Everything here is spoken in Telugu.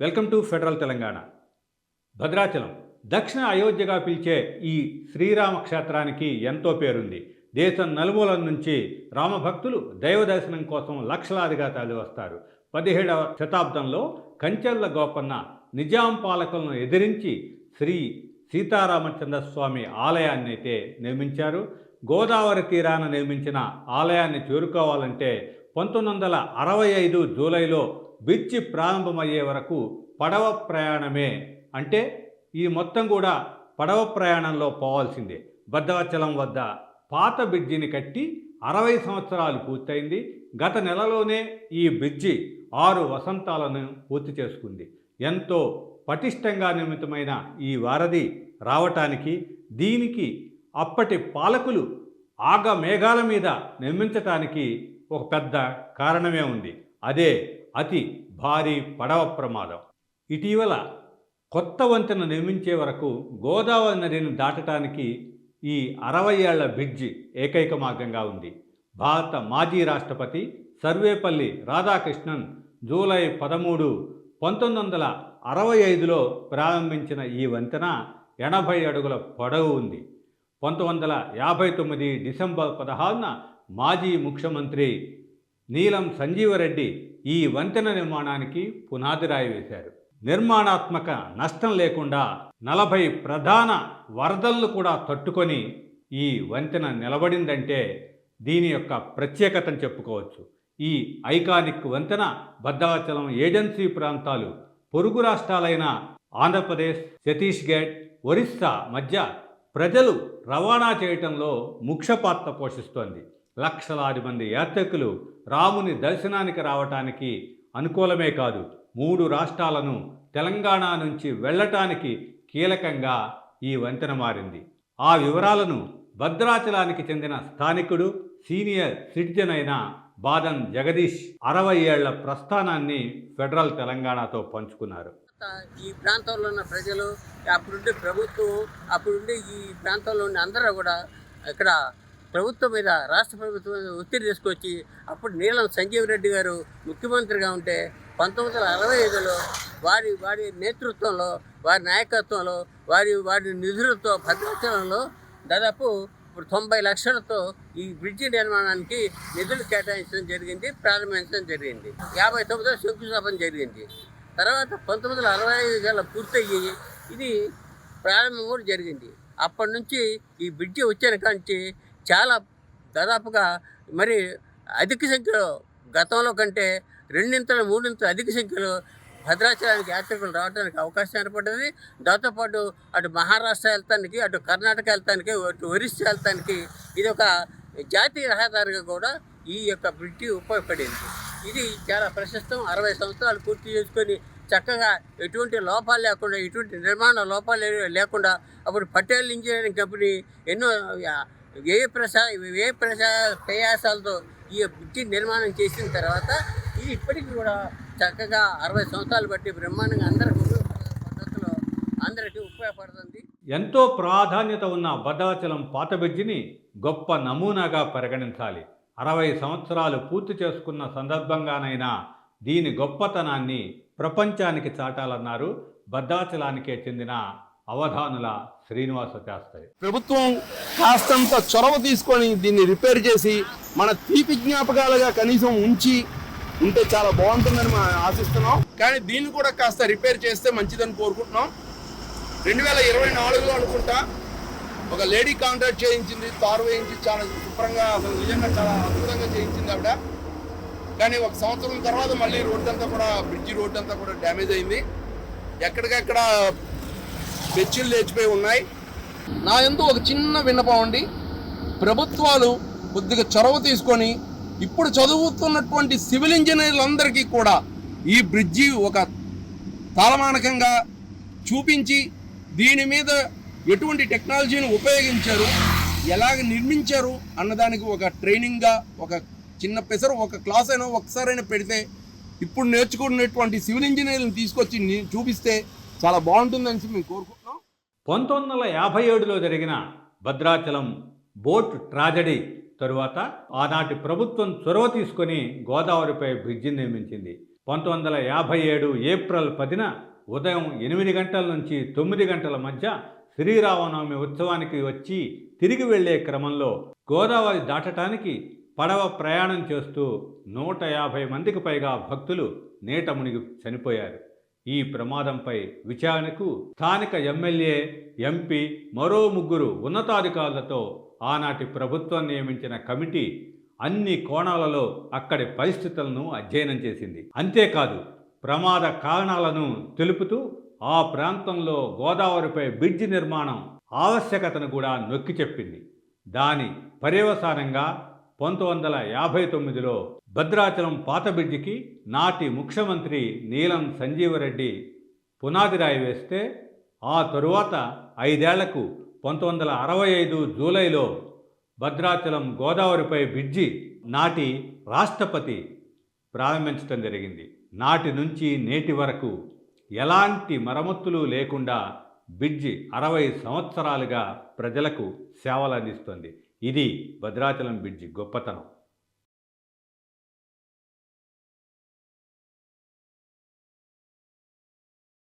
Welcome to federal Telangana. Bhadrachalam దక్షిణ అయోధ్యగా పిలిచే ఈ శ్రీరామ క్షేత్రానికి ఎంతో పేరుంది. దేశం నలుమూల నుంచి రామభక్తులు దైవ దర్శనం కోసం లక్షలాదిగా తరలివస్తారు పదిహేడవ శతాబ్దంలో కంచెర్ల గోపన్న నిజాం పాలకులను ఎదిరించి శ్రీ సీతారామచంద్ర స్వామి ఆలయాన్ని అయితే నిర్మించారు. గోదావరి తీరాన నిర్మించిన ఆలయాన్ని చేరుకోవాలంటే పంతొమ్మిది వందల అరవై ఐదు జూలైలో బ్రిడ్జి ప్రారంభమయ్యే వరకు పడవ ప్రయాణమే అంటే ఈ మొత్తం కూడా పడవ ప్రయాణంలో పోవాల్సిందే. భద్రాచలం వద్ద పాత బ్రిడ్జిని కట్టి అరవై సంవత్సరాలు పూర్తయింది. గత నెలలోనే ఈ బ్రిడ్జి ఆరు వసంతాలను పూర్తి చేసుకుంది. ఎంతో పటిష్టంగా నిర్మితమైన ఈ వారధి రావటానికి దీనికి అప్పటి పాలకులు ఆగ మేఘాల మీద నిర్మించటానికి ఒక పెద్ద కారణమే ఉంది. అదే అతి భారీ పడవ ప్రమాదం. ఇటీవల కొత్త వంతెన నిర్మించే వరకు గోదావరి నదిని దాటడానికి ఈ అరవై ఏళ్ళ బ్రిడ్జి ఏకైక మార్గంగా ఉంది. భారత మాజీ రాష్ట్రపతి సర్వేపల్లి రాధాకృష్ణన్ జూలై పదమూడు పంతొమ్మిది వందల అరవై ఐదులో ప్రారంభించిన ఈ వంతెన ఎనభై అడుగుల పొడవు ఉంది. పంతొమ్మిది వందల యాభై తొమ్మిది డిసెంబర్ పదహారున మాజీ ముఖ్యమంత్రి నీలం సంజీవరెడ్డి ఈ వంతెన నిర్మాణానికి పునాది రాయి వేశారు. నిర్మాణాత్మక నష్టం లేకుండా నలభై ప్రధాన వరదలను కూడా తట్టుకొని ఈ వంతెన నిలబడిందంటే దీని యొక్క ప్రత్యేకతను చెప్పుకోవచ్చు. ఈ ఐకానిక్ వంతెన భద్రాచలం ఏజెన్సీ ప్రాంతాలు పొరుగు రాష్ట్రాలైన ఆంధ్రప్రదేశ్ ఛత్తీస్గఢ్ ఒరిస్సా మధ్య ప్రజలు రవాణా చేయటంలో ముఖ్య పాత్ర పోషిస్తోంది. లక్షలాది మంది యాత్రికులు రాముని దర్శనానికి రావటానికి అనుకూలమే కాదు. మూడు రాష్ట్రాలను తెలంగాణ నుంచి వెళ్ళటానికి కీలకంగా ఈ వంతెన మారింది. ఆ వివరాలను భద్రాచలానికి చెందిన స్థానికుడు సీనియర్ సిటిజన్ అయిన బాదన్ జగదీష్ అరవై ఏళ్ళ ప్రస్థానాన్ని ఫెడరల్ తెలంగాణతో పంచుకున్నారు. ఈ ప్రాంతంలో ఉన్న ప్రజలు అప్పుడుండే ప్రభుత్వం అప్పుడుండే ఈ ప్రాంతంలో ఉన్న అందరూ కూడా ఇక్కడ ప్రభుత్వం మీద రాష్ట్ర ప్రభుత్వం మీద ఒత్తిడి తీసుకొచ్చి అప్పుడు నీలం సంజీవ్ రెడ్డి గారు ముఖ్యమంత్రిగా ఉంటే పంతొమ్మిది వందల అరవై ఐదులో వారి వారి నేతృత్వంలో వారి నాయకత్వంలో వారి వారి నిధులతో భద్రాచలంలో దాదాపు ఇప్పుడు తొంభై లక్షలతో ఈ బ్రిడ్జి నిర్మాణానికి నిధులు కేటాయించడం జరిగింది ప్రారంభించడం జరిగింది. యాభై తొమ్మిదిలో శంకుస్థాపన జరిగింది. తర్వాత పంతొమ్మిది వందల అరవై ఐదు గల పూర్తయ్యి ఇది ప్రారంభం కూడా జరిగింది. అప్పటి నుంచి ఈ బ్రిడ్జి వచ్చిన కాంచి చాలా దాదాపుగా మరి అధిక సంఖ్యలో గతంలో కంటే రెండింతలు మూడింతలు అధిక సంఖ్యలో భద్రాచలానికి యాత్రికులు రావడానికి అవకాశం ఏర్పడింది. దాంతోపాటు అటు మహారాష్ట్ర వెళ్తానికి అటు కర్ణాటక వెళ్తానికి అటు ఒరిస్సా వెళ్తానికి ఇది ఒక జాతీయ రహదారిగా కూడా ఈ యొక్క బ్రిడ్జి ఉపయోగపడింది. ఇది చాలా ప్రశస్తం. అరవై సంవత్సరాలు పూర్తి చేసుకొని చక్కగా ఎటువంటి లోపాలు లేకుండా ఎటువంటి నిర్మాణ లోపాలు లేకుండా అప్పుడు పటేల్ ఇంజనీరింగ్ కంపెనీ ఎన్నో ఏ ప్రసా ఏ ప్రసా ప్రయాసాలతో ఈ బ్రిడ్జి నిర్మాణం చేసిన తర్వాత ఇది ఇప్పటికీ కూడా చక్కగా అరవై సంవత్సరాలు బట్టి బ్రహ్మాండంగా అందరికీ పద్ధతిలో అందరికీ ఉపయోగపడుతుంది. ఎంతో ప్రాధాన్యత ఉన్న భద్రాచలం పాత బ్రిడ్జిని గొప్ప నమూనాగా పరిగణించాలి. అరవై సంవత్సరాలు పూర్తి చేసుకున్న సందర్భంగానైనా దీని గొప్పతనాన్ని ప్రపంచానికి చాటాలన్నారు భద్రాచలానికే చెందిన అవధానుల శ్రీనివాస శాస్త్రి. ప్రభుత్వం కాస్తంత చొరవ తీసుకొని దీన్ని రిపేర్ చేసి మన తీపి జ్ఞాపకాలుగా కనీసం ఉంచి ఉంటే చాలా బాగుంటుందని మనం ఆశిస్తున్నాం. కానీ దీన్ని కూడా కాస్త రిపేర్ చేస్తే మంచిదని కోరుకుంటున్నాం. రెండు వేల ఇరవై నాలుగులో అనుకుంటా ఒక లేడీ కాంట్రాక్ట్ చేయించింది తారు వేయించి చాలా శుభ్రంగా అసలు నిజంగా చాలా అద్భుతంగా చేయించింది ఆవిడ. కానీ ఒక సంవత్సరం తర్వాత మళ్ళీ రోడ్డు అంతా కూడా బ్రిడ్జి రోడ్డు అంతా కూడా డ్యామేజ్ అయింది. ఎక్కడికక్కడ బెచ్చులు లేచిపోయి ఉన్నాయి. నా ఎందు ఒక చిన్న విన్నపం అండి. ప్రభుత్వాలు కొద్దిగా చొరవ తీసుకొని ఇప్పుడు చదువుతున్నటువంటి సివిల్ ఇంజనీర్లందరికీ కూడా ఈ బ్రిడ్జి ఒక తాళమానకంగా చూపించి దీని మీద ఎటువంటి టెక్నాలజీని ఉపయోగించారు ఎలాగ నిర్మించారు అన్నదానికి ఒక ట్రైనింగ్గా ఒక చిన్న పెసరు ఒక క్లాస్ అయినా ఒకసారైనా పెడితే ఇప్పుడు నేర్చుకున్నటువంటి సివిల్ ఇంజనీర్లను తీసుకొచ్చి చూపిస్తే చాలా బాగుంటుందని మేము కోరుకుంటున్నాం పంతొమ్మిది వందల యాభై ఏడులో జరిగిన భద్రాచలం బోట్ ట్రాజడీ తరువాత ఆనాటి ప్రభుత్వం చొరవ తీసుకొని గోదావరిపై బ్రిడ్జి నిర్మించింది. పంతొమ్మిది వందల యాభై ఏడు ఏప్రిల్ పదిన ఉదయం ఎనిమిది గంటల నుంచి తొమ్మిది గంటల మధ్య శ్రీరామనవమి ఉత్సవానికి వచ్చి తిరిగి వెళ్ళే క్రమంలో గోదావరి దాటటానికి పడవ ప్రయాణం చేస్తూ నూట యాభై మందికి పైగా భక్తులు నీట మునిగి చనిపోయారు. ఈ ప్రమాదంపై విచారణకు స్థానిక ఎమ్మెల్యే ఎంపీ మరో ముగ్గురు ఉన్నతాధికారులతో ఆనాటి ప్రభుత్వం నియమించిన కమిటీ అన్ని కోణాలలో అక్కడి పరిస్థితులను అధ్యయనం చేసింది. అంతేకాదు ప్రమాద కారణాలను తెలుపుతూ ఆ ప్రాంతంలో గోదావరిపై బ్రిడ్జి నిర్మాణం ఆవశ్యకతను కూడా నొక్కి చెప్పింది. దాని పర్యవసానంగా పంతొమ్మిది వందల యాభై తొమ్మిదిలో భద్రాచలం పాత బ్రిడ్జికి నాటి ముఖ్యమంత్రి నీలం సంజీవరెడ్డి పునాది రాయి వేస్తే ఆ తరువాత ఐదేళ్ళకు పంతొమ్మిది వందల అరవై ఐదు జూలైలో భద్రాచలం గోదావరిపై బ్రిడ్జి నాటి రాష్ట్రపతి ప్రారంభించడం జరిగింది. నాటి నుంచి నేటి వరకు ఎలాంటి మరమ్మతులు లేకుండా బ్రిడ్జి అరవై సంవత్సరాలుగా ప్రజలకు సేవలు అందిస్తుంది ఇది భద్రాచలం బ్రిడ్జి గొప్పతనం.